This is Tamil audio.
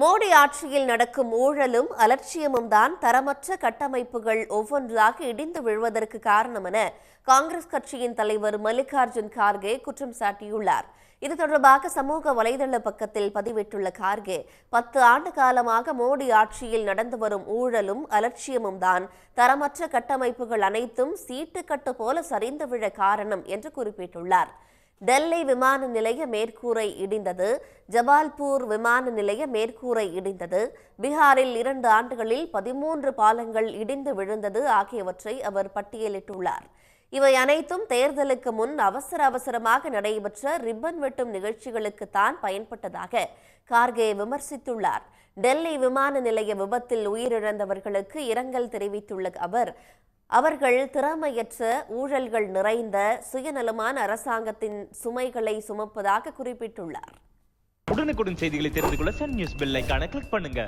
மோடி ஆட்சியில் நடக்கும் ஊழலும் அலட்சியமும் தான் தரமற்ற கட்டமைப்புகள் ஒவ்வொன்றாக இடிந்து விழுவதற்கு காரணம் என காங்கிரஸ் கட்சியின் தலைவர் மல்லிகார்ஜுன் கார்கே குற்றம் சாட்டியுள்ளார். இது தொடர்பாக சமூக வலைதள பக்கத்தில் பதிவிட்டுள்ள கார்கே பத்து ஆண்டு காலமாக மோடி ஆட்சியில் நடந்து வரும் ஊழலும் அலட்சியமும் தான் தரமற்ற கட்டமைப்புகள் அனைத்தும் சீட்டுக்கட்டு போல சரிந்து விழ காரணம் என்று குறிப்பிட்டுள்ளார். டெல்லி விமான நிலைய மேற்கூரை இடிந்தது. ஜபால்பூர் விமான நிலைய மேற்கூரை இடிந்தது. பீகாரில் இரண்டு ஆண்டுகளில் பதிமூன்று பாலங்கள் இடிந்து விழுந்தது ஆகியவற்றை அவர் பட்டியலிட்டுள்ளார். இவை அனைத்தும் தேர்தலுக்கு முன் அவசர அவசரமாக நடைபெற்ற ரிப்பன் வெட்டும் நிகழ்ச்சிகளுக்குத்தான் பயன்பட்டதாக கார்கே விமர்சித்துள்ளார். டெல்லி விமான நிலைய விபத்தில் உயிரிழந்தவர்களுக்கு இரங்கல் தெரிவித்துள்ள அவர் அவர்கள் திறமையற்ற ஊழல்கள் நிறைந்த சுயநலமான அரசாங்கத்தின் சுமைகளை சுமப்பதாக குறிப்பிட்டுள்ளார். உடனுக்குடன் செய்திகளை தெரிந்து கொள்ள சன் நியூஸ் பெல் ஐகானை கிளிக் பண்ணுங்க.